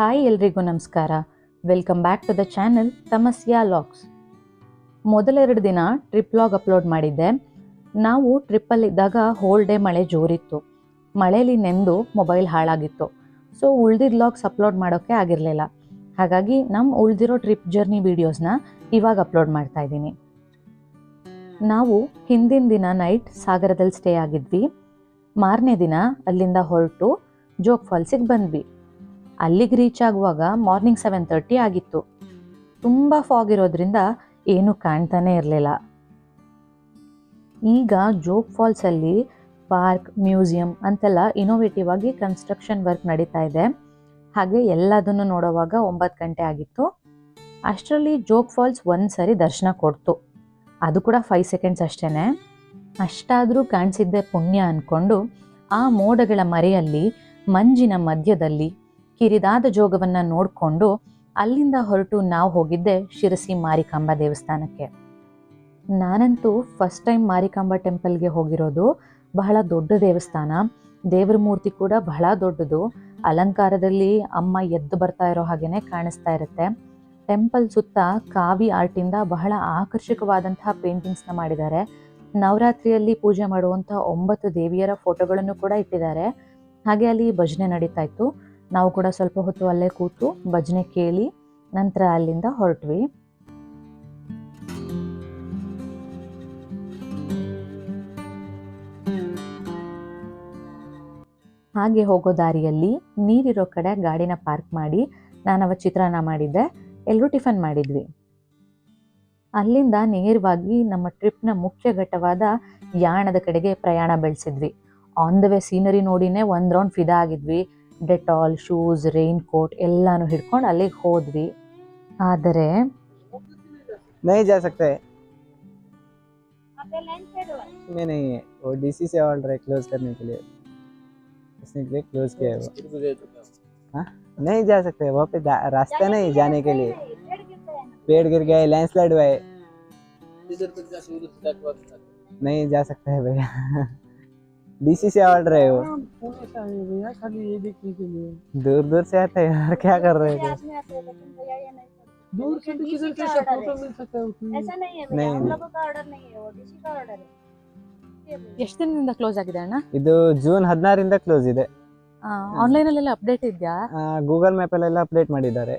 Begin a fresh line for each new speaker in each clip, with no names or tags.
Hi ಎಲ್ರಿಗೂ ನಮಸ್ಕಾರ. Welcome back to the channel Tamasya logs ಮೊದಲೆರಡು ದಿನ ಟ್ರಿಪ್ ಲಾಗ್ ಅಪ್ಲೋಡ್ ಮಾಡಿದ್ದೆ. ನಾವು ಟ್ರಿಪ್ಪಲ್ಲಿದ್ದಾಗ ಹೋಲ್ ಡೇ ಮಳೆ ಜೋರಿತ್ತು. ಮಳೆಯಲ್ಲಿ ನೆಂದು ಮೊಬೈಲ್ ಹಾಳಾಗಿತ್ತು. ಸೊ ಉಳ್ದಿದ್ದ ಲಾಗ್ಸ್ ಅಪ್ಲೋಡ್ ಮಾಡೋಕ್ಕೆ ಆಗಿರಲಿಲ್ಲ. ಹಾಗಾಗಿ ನಮ್ಮ ಉಳ್ದಿರೋ ಟ್ರಿಪ್ ಜರ್ನಿ ವೀಡಿಯೋಸ್ನ ಇವಾಗ ಅಪ್ಲೋಡ್ ಮಾಡ್ತಾ ಇದ್ದೀನಿ. ನಾವು ಹಿಂದಿನ ದಿನ ನೈಟ್ ಸಾಗರದಲ್ಲಿ ಸ್ಟೇ ಆಗಿದ್ವಿ. ಮಾರನೇ ದಿನ ಅಲ್ಲಿಂದ ಹೊರಟು ಜೋಗ್ ಫಾಲ್ಸಿಗೆ ಬಂದ್ವಿ. ಅಲ್ಲಿಗೆ ರೀಚ್ ಆಗುವಾಗ ಮಾರ್ನಿಂಗ್ ಸೆವೆನ್ ತರ್ಟಿ ಆಗಿತ್ತು. ತುಂಬ ಫಾಗ್ ಇರೋದ್ರಿಂದ ಏನೂ ಕಾಣ್ತಾನೆ ಇರಲಿಲ್ಲ. ಈಗ ಜೋಗ್ ಫಾಲ್ಸಲ್ಲಿ ಪಾರ್ಕ್ ಮ್ಯೂಸಿಯಂ ಅಂತೆಲ್ಲ ಇನೋವೇಟಿವ್ ಆಗಿ ಕನ್ಸ್ಟ್ರಕ್ಷನ್ ವರ್ಕ್ ನಡೀತಾ ಇದೆ. ಹಾಗೆ ಎಲ್ಲದನ್ನು ನೋಡೋವಾಗ ಒಂಬತ್ತು ಗಂಟೆ ಆಗಿತ್ತು. ಅಷ್ಟರಲ್ಲಿ ಜೋಗ್ ಫಾಲ್ಸ್ ಒಂದು ಸರಿ ದರ್ಶನ ಕೊಡ್ತು. ಅದು ಕೂಡ ಫೈವ್ ಸೆಕೆಂಡ್ಸ್ ಅಷ್ಟೇ ಅಷ್ಟಾದರೂ ಕಾಣಿಸಿದ್ದೆ ಪುಣ್ಯ ಅಂದ್ಕೊಂಡು ಆ ಮೋಡಗಳ ಮರೆಯಲ್ಲಿ ಮಂಜಿನ ಮಧ್ಯದಲ್ಲಿ ಕಿರಿದಾದ ಜೋಗವನ್ನ ನೋಡಿಕೊಂಡು ಅಲ್ಲಿಂದ ಹೊರಟು ನಾವು ಹೋಗಿದ್ದೆ ಶಿರಸಿ ಮಾರಿಕಾಂಬಾ ದೇವಸ್ಥಾನಕ್ಕೆ. ನಾನಂತೂ ಫಸ್ಟ್ ಟೈಮ್ ಮಾರಿಕಾಂಬ ಟೆಂಪಲ್ಗೆ ಹೋಗಿರೋದು ಬಹಳ ದೊಡ್ಡ ದೇವಸ್ಥಾನ. ದೇವರ ಮೂರ್ತಿ ಕೂಡ ಬಹಳ ದೊಡ್ಡದು. ಅಲಂಕಾರದಲ್ಲಿ ಅಮ್ಮ ಎದ್ದು ಬರ್ತಾ ಇರೋ ಹಾಗೇನೆ ಕಾಣಿಸ್ತಾ ಇರುತ್ತೆ. ಟೆಂಪಲ್ ಸುತ್ತ ಕಾವಿ ಆರ್ಟಿಂದ ಬಹಳ ಆಕರ್ಷಕವಾದಂತಹ ಪೇಂಟಿಂಗ್ಸ್ನ ಮಾಡಿದ್ದಾರೆ. ನವರಾತ್ರಿಯಲ್ಲಿ ಪೂಜೆ ಮಾಡುವಂಥ ಒಂಬತ್ತು ದೇವಿಯರ ಫೋಟೋಗಳನ್ನು ಕೂಡ ಇಟ್ಟಿದ್ದಾರೆ. ಹಾಗೆ ಅಲ್ಲಿ ಭಜನೆ ನಡೀತಾ ಇತ್ತು. ನಾವು ಕೂಡ ಸ್ವಲ್ಪ ಹೊತ್ತು ಅಲ್ಲೇ ಕೂತು ಭಜನೆ ಕೇಳಿ ನಂತರ ಅಲ್ಲಿಂದ ಹೊರಟ್ವಿ. ಹಾಗೆ ಹೋಗೋ ದಾರಿಯಲ್ಲಿ ನೀರಿರೋ ಕಡೆ ಗಾಡಿನ ಪಾರ್ಕ್ ಮಾಡಿ ನಾನು ಅವ ಚಿತ್ರಾನ್ನ ಮಾಡಿದ್ದೆ, ಎಲ್ಲರೂ ಟಿಫನ್ ಮಾಡಿದ್ವಿ. ಅಲ್ಲಿಂದ ನೇರವಾಗಿ ನಮ್ಮ ಟ್ರಿಪ್ನ ಮುಖ್ಯ ಘಟ್ಟವಾದ ಯಾಣದ ಕಡೆಗೆ ಪ್ರಯಾಣ ಬೆಳೆಸಿದ್ವಿ. ಆನ್ ದ ವೇ ಸೀನರಿ ನೋಡಿನೇ ಒಂದು ರೌಂಡ್ ಫಿದಾ ಆಗಿದ್ವಿ. ಡೆಟಾಲ್ ಶೂಸ್ ರೈನ್ ಕೋಟ್ ಎಲ್ಲಾನು ಹಿಡ್ಕೊಂಡು ಅಲ್ಲಿಗೆ ಹೋದ್ವಿ ಆದರೆ
नहीं जा सकते में नहीं है वो डीसी से ऑर्डर है क्लोज करने के लिए उसने के लिए क्लोज किया है वो हाँ नहीं जा सकते वहाँ पे दा- रास्ता नहीं जाने के लिए पेड़ गिर गए लैंडस्लाइड हुआ है नहीं जा सकते है भैया डीसी से ऑर्डर है वो
भैया खाली ये देखने के लिए
दूर दूर से आते हैं यार क्या कर रहे थे
दूर से भी किधर कैसे फोटो मिल सकता है उसमें
ऐसा नहीं है
नहीं,
भैया हम
नहीं।
लोगों का ऑर्डर नहीं है वो डीसी का ऑर्डर है ये भैया।
ಎಷ್ಟು ದಿನದಿಂದ ಕ್ಲೋಸ್ ಆಗಿದೆ ಅಣ್ಣ
ಇದು ಜೂನ್ ಹದಿನಾರಿಂದ ಕ್ಲೋಸ್ ಇದೆ
ಆನ್ಲೈನಲ್ಲೆಲ್ಲ ಅಪ್ಡೇಟ್ ಇದೆಯಾ
ಗೂಗಲ್ ಮ್ಯಾಪಲ್ಲೆಲ್ಲ ಅಪ್ಡೇಟ್ ಮಾಡಿದ್ದಾರೆ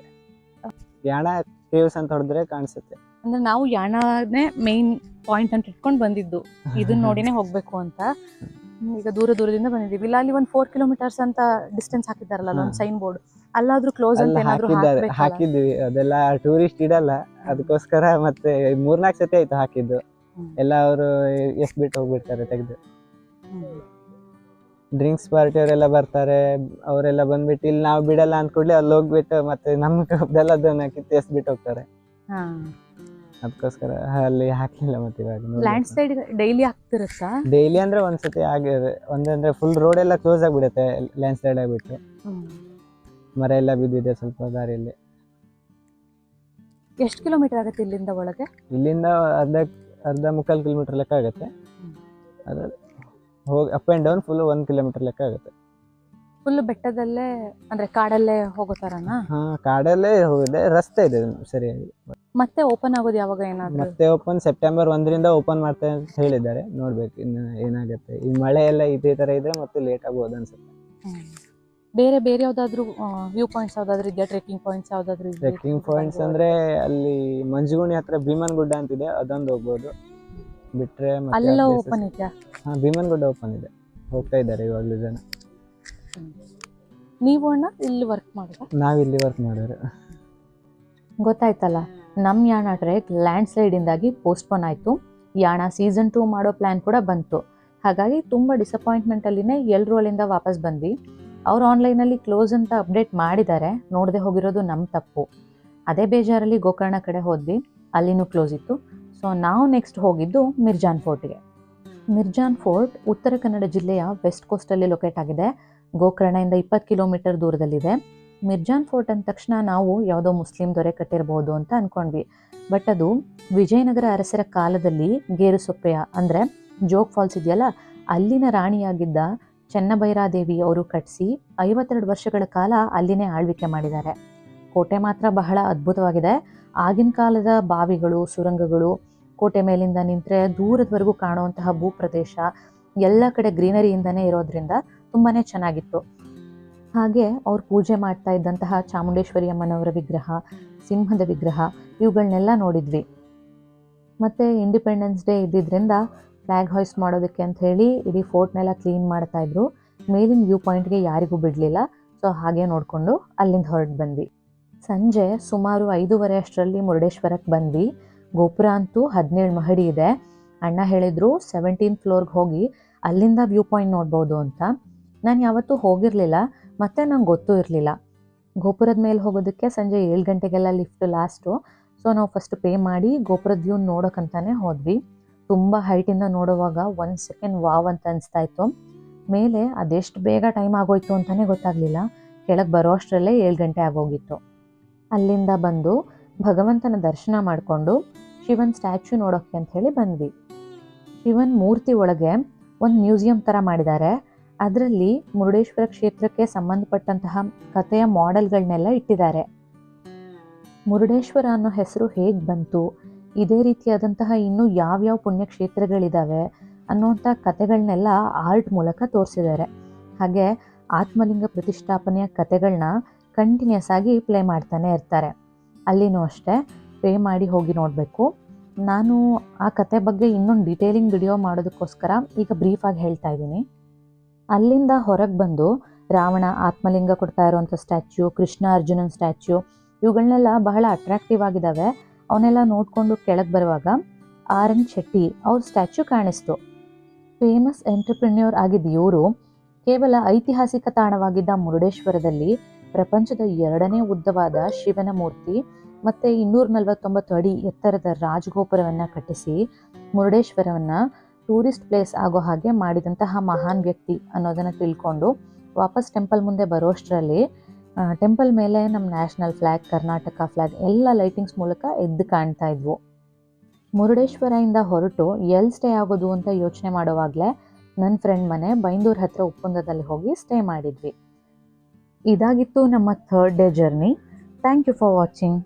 ಯಾಣ ಕೇವ್ಸ್ ಅಂತ ಹೊಡೆದ್ರೆ ಕಾಣಿಸುತ್ತೆ
ಅಂದ್ರೆ ನಾವು ಯಾಣನೇ ಮೇನ್ ಪಾಯಿಂಟ್ ಅಂತ ಇಟ್ಕೊಂಡು ಬಂದಿದ್ದು ಇದನ್ನ ನೋಡಿನೇ ಹೋಗ್ಬೇಕು ಅಂತ ಹ್ಮ್, ಈಗ ದೂರ ದೂರದಿಂದ ಬಂದಿದ್ದೀವಿ. ಇಲ್ಲ ಅಲ್ಲಿ ಒಂದು ಫೋರ್ ಕಿಲೋಮೀಟರ್ಸ್ ಅಂತ ಡಿಸ್ಟೆನ್ಸ್ ಹಾಕಿದ್ದಾರಲ್ಲ ಒಂದು. ಸೈನ್ ಬೋರ್ಡ್ ಅಲ್ಲಾದ್ರೂ ಕ್ಲೋಸ್ ಅಂತ ಏನಾದ್ರೂ
ಹಾಕಿದ್ವಿ ಅದೆಲ್ಲ ಟೂರಿಸ್ಟ್ ಇಡಲ್ಲ ಅದಕ್ಕೋಸ್ಕರ ಮತ್ತೆ ಮೂರ್ನಾಲ್ಕು ಸತಿ ಆಯ್ತು ಹಾಕಿದ್ದು. ಎಲ್ಲ ಅವರು ಎಷ್ಟು ಬಿಟ್ಟು ಹೋಗ್ಬಿಡ್ತಾರೆ ತೆಗೆದು. ಡ್ರಿಂಕ್ಸ್ ಪಾರ್ಟಿ ಅವರೆಲ್ಲ ಬರ್ತಾರೆ. ಅವರೆಲ್ಲ ಬಂದ್ಬಿಟ್ಟು ಇಲ್ಲಿ ನಾವು ಬಿಡಲ್ಲ ಅಂದ್ಕೂಡ್ಲೆ ಕೂಡಲೇ ಅಲ್ಲಿ ಹೋಗ್ಬಿಟ್ಟು ಮತ್ತೆ ನಮ್ಮ ಕಬ್ಬೆಲ್ಲದನ್ನ ಕಿತ್ತು ಎಸ್ ಬಿಟ್ಟು ಹೋಗ್ತಾರೆ ಅದಕ್ಕೋಸ್ಕರ ಅಲ್ಲಿ ಹಾಕ್ಲಿಲ್ಲ ಮತ್ತೆ ಇವಾಗ
ಲ್ಯಾಂಡ್ ಸ್ಲೈಡ್ ಡೈಲಿ ಆಗ್ತಿರುತ್ತಾ?
ಡೈಲಿ ಅಂದ್ರೆ ಒಂದ್ಸತಿ ಆಗಿದೆ ಒಂದಂದ್ರೆ ಫುಲ್ ರೋಡ್ ಎಲ್ಲ ಕ್ಲೋಸ್ ಆಗಿಬಿಡುತ್ತೆ ಲ್ಯಾಂಡ್ ಸ್ಲೈಡ್ ಆಗ್ಬಿಟ್ಟು ಮರ ಎಲ್ಲ ಬಿದ್ದಿದೆ ಸ್ವಲ್ಪ ದಾರಿಯಲ್ಲಿ.
ಎಷ್ಟು ಕಿಲೋಮೀಟರ್ ಆಗುತ್ತೆ ಇಲ್ಲಿಂದ ಒಳಗೆ?
ಇಲ್ಲಿಂದ ಅರ್ಧ ಅರ್ಧ ಮುಕ್ಕಾಲು ಕಿಲೋಮೀಟರ್ ಲೆಕ್ಕ ಆಗುತ್ತೆ. ಹೋಗಿ ಅಪ್ ಆ್ಯಂಡ್ ಡೌನ್ ಫುಲ್ ಒಂದು ಕಿಲೋಮೀಟರ್ ಲೆಕ್ಕ ಆಗುತ್ತೆ.
ಫುಲ್ ಬೆಟ್ಟದಲ್ಲೇ ಅಂದ್ರೆ ಕಾಡಲ್ಲೇ ಹೋಗೋ ತರನಾ?
ಹಾ ಕಾಡಲ್ಲೇ ಹೋಗಿದೆ ರಸ್ತೆ ಇದೆ ಸರಿಯಾಗಿ.
ಮತ್ತೆ ಓಪನ್ ಆಗೋದು ಯಾವಾಗ ಏನಾದ್ರು?
ಮತ್ತೆ ಓಪನ್ ಸೆಪ್ಟೆಂಬರ್ ಒಂದರಿಂದ ಓಪನ್ ಮಾಡ್ತಾರೆ ಅಂತ ಹೇಳಿದ್ದಾರೆ ನೋಡ್ಬೇಕು ಇನ್ನು ಏನಾಗುತ್ತೆ. ಈ ಮಳೆ ಎಲ್ಲ ಇದೇ ತರ ಇದ್ರೆ ಮತ್ತೆ ಲೇಟ್ ಆಗ್ಬೋದು ಅನ್ಸುತ್ತೆ.
ಹ್ಮ್. ಬೇರೆ ಬೇರೆ ಯಾವ್ದಾದ್ರು ವ್ಯೂ ಪಾಯಿಂಟ್ಸ್ ಯಾವ್ದಾದ್ರು ಇದೆಯಾ? ಟ್ರೆಕ್ಕಿಂಗ್ ಪಾಯಿಂಟ್ಸ್ ಯಾವ್ದಾದ್ರು ಇದೆಯಾ?
ಟ್ರೆಕ್ಕಿಂಗ್ ಪಾಯಿಂಟ್ಸ್ ಅಂದ್ರೆ ಅಲ್ಲಿ ಮಂಜುಗುಣಿ ಹತ್ರ ಭೀಮನ್ ಗುಡ್ಡ ಅಂತಿದೆ ಅದೊಂದು ಹೋಗ್ಬೋದು. ಬಿಟ್ರೆ ಮತ್ತೆ
ಅಲ್ಲೆಲ್ಲ
places-
ಓಪನ್ ಇದೆಯಾ?
ಹಾ ಭೀಮನ್ಗುಡ್ಡ ಓಪನ್ ಇದೆ. ಹೋಗ್ತಾ ಇದ್ದಾರೆ ಇವಾಗಲೂ ಜನ.
ನೀವು ಅಣ್ಣ ಇಲ್ಲಿ ವರ್ಕ್ ಮಾಡಿದ?
ನಾವು ಇಲ್ಲಿ ವರ್ಕ್ ಮಾಡೋರು
ಗೊತ್ತಾಯ್ತಲ್ಲ ನಮ್ಮ ಯಾಣ ಟ್ರೆಕ್ ಲ್ಯಾಂಡ್ ಸ್ಲೈಡ್ ಇಂದಾಗಿ ಪೋಸ್ಟ್ಪೋನ್ ಆಯಿತು. ಯಾಣ ಸೀಸನ್ ಟೂ ಮಾಡೋ ಪ್ಲಾನ್ ಕೂಡ ಬಂತು. ಹಾಗಾಗಿ ತುಂಬ ಡಿಸಪಾಯಿಂಟ್ಮೆಂಟಲ್ಲಿನೇ ಎಲ್ಲರೂ ಅಲ್ಲಿಂದ ವಾಪಸ್ ಬಂದ್ವಿ. ಅವ್ರು ಆನ್ಲೈನಲ್ಲಿ ಕ್ಲೋಸ್ ಅಂತ ಅಪ್ಡೇಟ್ ಮಾಡಿದ್ದಾರೆ. ನೋಡದೆ ಹೋಗಿರೋದು ನಮ್ಮ ತಪ್ಪು. ಅದೇ ಬೇಜಾರಲ್ಲಿ ಗೋಕರ್ಣ ಕಡೆ ಹೋದ್ವಿ. ಅಲ್ಲಿನೂ ಕ್ಲೋಸ್ ಇತ್ತು. ಸೊ ನಾವು ನೆಕ್ಸ್ಟ್ ಹೋಗಿದ್ದು ಮಿರ್ಜಾನ್ ಫೋರ್ಟ್ಗೆ ಮಿರ್ಜಾನ್ ಫೋರ್ಟ್ ಉತ್ತರ ಕನ್ನಡ ಜಿಲ್ಲೆಯ ವೆಸ್ಟ್ ಕೋಸ್ಟಲ್ಲಿ ಲೊಕೇಟ್ ಆಗಿದೆ. ಗೋಕರ್ಣದಿಂದ ಇಪ್ಪತ್ತು ಕಿಲೋಮೀಟರ್ ದೂರದಲ್ಲಿದೆ. ಮಿರ್ಜಾನ್ ಫೋರ್ಟ್ ಅಂದ ತಕ್ಷಣ ನಾವು ಯಾವುದೋ ಮುಸ್ಲಿಂ ದೊರೆ ಕಟ್ಟಿರ್ಬೋದು ಅಂತ ಅನ್ಕೊಂಡ್ವಿ. ಬಟ್ ಅದು ವಿಜಯನಗರ ಅರಸರ ಕಾಲದಲ್ಲಿ ಗೇರುಸೊಪ್ಪೆಯ ಅಂದರೆ ಜೋಗ್ ಫಾಲ್ಸ್ ಇದೆಯಲ್ಲ, ಅಲ್ಲಿನ ರಾಣಿಯಾಗಿದ್ದ ಚೆನ್ನಭೈರಾದೇವಿ ಅವರು ಕಟ್ಟಿಸಿ ಐವತ್ತೆರಡು ವರ್ಷಗಳ ಕಾಲ ಅಲ್ಲಿನೇ ಆಳ್ವಿಕೆ ಮಾಡಿದ್ದಾರೆ. ಕೋಟೆ ಮಾತ್ರ ಬಹಳ ಅದ್ಭುತವಾಗಿದೆ. ಆಗಿನ ಕಾಲದ ಬಾವಿಗಳು, ಸುರಂಗಗಳು, ಕೋಟೆ ಮೇಲಿಂದ ನಿಂತರೆ ದೂರದವರೆಗೂ ಕಾಣುವಂತಹ ಭೂಪ್ರದೇಶ, ಎಲ್ಲ ಕಡೆ ಗ್ರೀನರಿಯಿಂದನೇ ಇರೋದ್ರಿಂದ ತುಂಬಾ ಚೆನ್ನಾಗಿತ್ತು. ಹಾಗೆ ಅವ್ರು ಪೂಜೆ ಮಾಡ್ತಾ ಇದ್ದಂತಹ ಚಾಮುಂಡೇಶ್ವರಿ ಅಮ್ಮನವರ ವಿಗ್ರಹ, ಸಿಂಹದ ವಿಗ್ರಹ ಇವುಗಳನ್ನೆಲ್ಲ ನೋಡಿದ್ವಿ. ಮತ್ತು ಇಂಡಿಪೆಂಡೆನ್ಸ್ ಡೇ ಇದ್ದಿದ್ದರಿಂದ ಫ್ಲ್ಯಾಗ್ ಹಾಯ್ಸ್ ಮಾಡೋದಕ್ಕೆ ಅಂತ ಹೇಳಿ ಇಡೀ ಫೋರ್ಟ್ನೆಲ್ಲ ಕ್ಲೀನ್ ಮಾಡ್ತಾ ಇದ್ರು. ಮೇಲಿನ ವ್ಯೂ ಪಾಯಿಂಟ್ಗೆ ಯಾರಿಗೂ ಬಿಡಲಿಲ್ಲ. ಸೊ ಹಾಗೆ ನೋಡಿಕೊಂಡು ಅಲ್ಲಿಂದ ಹೊರಟು ಬಂದ್ವಿ. ಸಂಜೆ ಸುಮಾರು ಐದೂವರೆ ಅಷ್ಟರಲ್ಲಿ ಮುರುಡೇಶ್ವರಕ್ಕೆ ಬಂದ್ವಿ. ಗೋಪುರ ಅಂತೂ ಹದಿನೇಳು ಮಹಡಿ ಇದೆ. ಅಣ್ಣ ಹೇಳಿದ್ರು ಸೆವೆಂಟೀನ್ ಫ್ಲೋರ್ಗೆ ಹೋಗಿ ಅಲ್ಲಿಂದ ವ್ಯೂ ಪಾಯಿಂಟ್ ನೋಡ್ಬೋದು ಅಂತ. ನಾನು ಯಾವತ್ತೂ ಹೋಗಿರಲಿಲ್ಲ, ಮತ್ತು ನಂಗೆ ಗೊತ್ತೂ ಇರಲಿಲ್ಲ. ಗೋಪುರದ ಮೇಲೆ ಹೋಗೋದಕ್ಕೆ ಸಂಜೆ ಏಳು ಗಂಟೆಗೆಲ್ಲ ಲಿಫ್ಟ್ ಲಾಸ್ಟು. ಸೊ, ನಾವು ಫಸ್ಟ್ ಪೇ ಮಾಡಿ ಗೋಪುರದ ವ್ಯೂ ನೋಡೋಕ್ಕಂತಾನೆ ಹೋದ್ವಿ. ತುಂಬ ಹೈಟಿಂದ ನೋಡುವಾಗ ಒಂದು ಸೆಕೆಂಡ್ ವಾವ್ ಅಂತ ಅನಿಸ್ತಾ ಇತ್ತು ಮೇಲೆ ಅದೆಷ್ಟು ಬೇಗ ಟೈಮ್ ಆಗೋಯ್ತು ಅಂತಲೇ ಗೊತ್ತಾಗಲಿಲ್ಲ. ಕೆಳಗೆ ಬರೋ ಅಷ್ಟರಲ್ಲೇ ಏಳು ಗಂಟೆ ಆಗೋಗಿತ್ತು. ಅಲ್ಲಿಂದ ಬಂದು ಭಗವಂತನ ದರ್ಶನ ಮಾಡಿಕೊಂಡು ಶಿವನ್ ಸ್ಟ್ಯಾಚ್ಯೂ ನೋಡೋಕ್ಕೆ ಅಂಥೇಳಿ ಬಂದ್ವಿ. ಶಿವನ್ ಮೂರ್ತಿ ಒಳಗೆ ಒಂದು ಮ್ಯೂಸಿಯಂ ಥರ ಮಾಡಿದ್ದಾರೆ. ಅದರಲ್ಲಿ ಮುರುಡೇಶ್ವರ ಕ್ಷೇತ್ರಕ್ಕೆ ಸಂಬಂಧಪಟ್ಟಂತಹ ಕಥೆಯ ಮಾಡೆಲ್ಗಳನ್ನೆಲ್ಲ ಇಟ್ಟಿದ್ದಾರೆ. ಮುರುಡೇಶ್ವರ ಅನ್ನೋ ಹೆಸರು ಹೇಗೆ ಬಂತು? ಇದೇ ರೀತಿಯಾದಂತಹ ಇನ್ನೂ ಯಾವ್ಯಾವ ಪುಣ್ಯಕ್ಷೇತ್ರಗಳಿದ್ದಾವೆ ಅನ್ನುವಂಥ ಕಥೆಗಳನ್ನೆಲ್ಲ ಆರ್ಟ್ ಮೂಲಕ ತೋರಿಸಿದ್ದಾರೆ. ಹಾಗೆ ಆತ್ಮಲಿಂಗ ಪ್ರತಿಷ್ಠಾಪನೆಯ ಕಥೆಗಳನ್ನ ಕಂಟಿನ್ಯೂಸ್ ಆಗಿ ಪ್ಲೇ ಮಾಡ್ತಾನೆ ಇರ್ತಾರೆ. ಅಲ್ಲಿನೂ ಅಷ್ಟೇ, ಪೇ ಮಾಡಿ ಹೋಗಿ ನೋಡಬೇಕು. ನಾನು ಆ ಕತೆ ಬಗ್ಗೆ ಇನ್ನೊಂದು ಡಿಟೇಲಿಂಗ್ ವಿಡಿಯೋ ಮಾಡೋದಕ್ಕೋಸ್ಕರ ಈಗ ಬ್ರೀಫಾಗಿ ಹೇಳ್ತಾ ಇದ್ದೀನಿ. ಅಲ್ಲಿಂದ ಹೊರಗೆ ಬಂದು ರಾವಣ ಆತ್ಮಲಿಂಗ ಕೊಡ್ತಾ ಇರುವಂಥ ಸ್ಟ್ಯಾಚ್ಯೂ, ಕೃಷ್ಣ ಅರ್ಜುನನ್ ಸ್ಟ್ಯಾಚ್ಯೂ ಇವುಗಳನ್ನೆಲ್ಲ ಬಹಳ ಅಟ್ರಾಕ್ಟಿವ್ ಆಗಿದ್ದಾವೆ ಅವನ್ನೆಲ್ಲ ನೋಡಿಕೊಂಡು ಕೆಳಗೆ ಬರುವಾಗ ಆರ್ ಎನ್ ಶೆಟ್ಟಿ ಅವ್ರ ಸ್ಟ್ಯಾಚ್ಯೂ ಕಾಣಿಸ್ತು. ಫೇಮಸ್ ಎಂಟರ್ಪ್ರಿನ್ಯೂರ್ ಆಗಿದ್ದ ಇವರು ಕೇವಲ ಐತಿಹಾಸಿಕ ತಾಣವಾಗಿದ್ದ ಮುರುಡೇಶ್ವರದಲ್ಲಿ ಪ್ರಪಂಚದ ಎರಡನೇ ಉದ್ದವಾದ ಶಿವನ ಮೂರ್ತಿ ಮತ್ತು ಇನ್ನೂರ ನಲವತ್ತೊಂಬತ್ತು ಅಡಿ ಎತ್ತರದ ರಾಜಗೋಪುರವನ್ನು ಕಟ್ಟಿಸಿ ಮುರುಡೇಶ್ವರವನ್ನು ಟೂರಿಸ್ಟ್ ಪ್ಲೇಸ್ ಆಗೋ ಹಾಗೆ ಮಾಡಿದಂತಹ ಮಹಾನ್ ವ್ಯಕ್ತಿ ಅನ್ನೋದನ್ನು ತಿಳ್ಕೊಂಡು ವಾಪಸ್ ಟೆಂಪಲ್ ಮುಂದೆ ಬರೋಷ್ಟರಲ್ಲಿ ಟೆಂಪಲ್ ಮೇಲೆ ನಮ್ಮ ನ್ಯಾಷನಲ್ ಫ್ಲ್ಯಾಗ್ ಕರ್ನಾಟಕ ಫ್ಲ್ಯಾಗ್ ಎಲ್ಲ ಲೈಟಿಂಗ್ಸ್ ಮೂಲಕ ಎದ್ದು ಕಾಣ್ತಾ ಇದ್ವು. ಮುರುಡೇಶ್ವರದಿಂದ ಹೊರಟು ಎಲ್ಲಿ ಸ್ಟೇ ಆಗೋದು ಅಂತ ಯೋಚನೆ ಮಾಡುವಾಗಲೇ ನನ್ನ ಫ್ರೆಂಡ್ ಮನೆ ಬೈಂದೂರ್ ಹತ್ರ ಒಪ್ಪಂದದಲ್ಲಿ ಹೋಗಿ ಸ್ಟೇ ಮಾಡಿದ್ವಿ. ಇದಾಗಿತ್ತು ನಮ್ಮ third day journey. Thank you for watching.